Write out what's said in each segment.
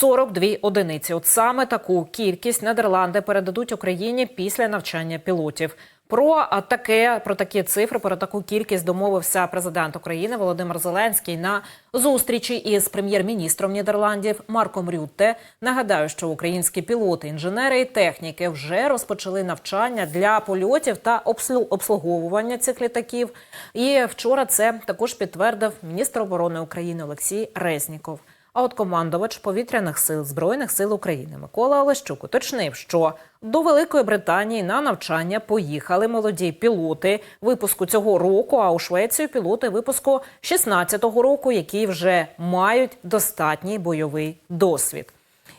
42 одиниці. От саме таку кількість Нідерланди передадуть Україні після навчання пілотів. Про таке про такі цифри, про таку кількість домовився президент України Володимир Зеленський на зустрічі із прем'єр-міністром Нідерландів Марком Рютте. Нагадаю, що українські пілоти, інженери і техніки вже розпочали навчання для польотів та обслуговування цих літаків. І вчора це також підтвердив міністр оборони України Олексій Резніков. А от командувач повітряних сил збройних сил України Микола Олещук уточнив, що до Великої Британії на навчання поїхали молоді пілоти випуску цього року. А у Швецію пілоти випуску 16-го року, які вже мають достатній бойовий досвід.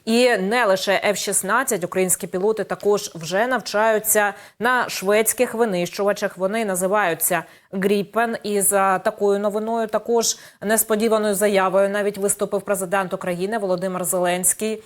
І не лише F-16, українські пілоти також вже навчаються на шведських винищувачах. Вони називаються Гріпен. І за такою новиною, також несподіваною заявою, навіть виступив президент України Володимир Зеленський.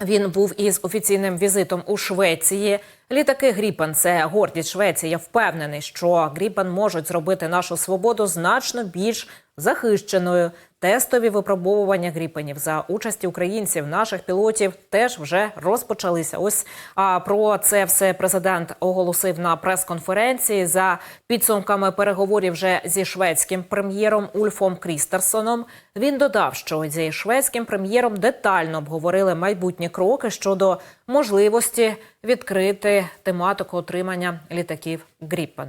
Він був із офіційним візитом у Швеції. Літаки Гріпен це гордість Швеції. Я впевнений, що Гріпен можуть зробити нашу свободу значно більш захищеною. Тестові випробовування гріпенів за участі українців, наших пілотів теж вже розпочалися. Ось а про це все президент оголосив на прес-конференції за підсумками переговорів вже зі шведським прем'єром Ульфом Крістерсоном. Він додав, що зі шведським прем'єром детально обговорили майбутні кроки щодо можливості відкрити тематику отримання літаків Гріпен.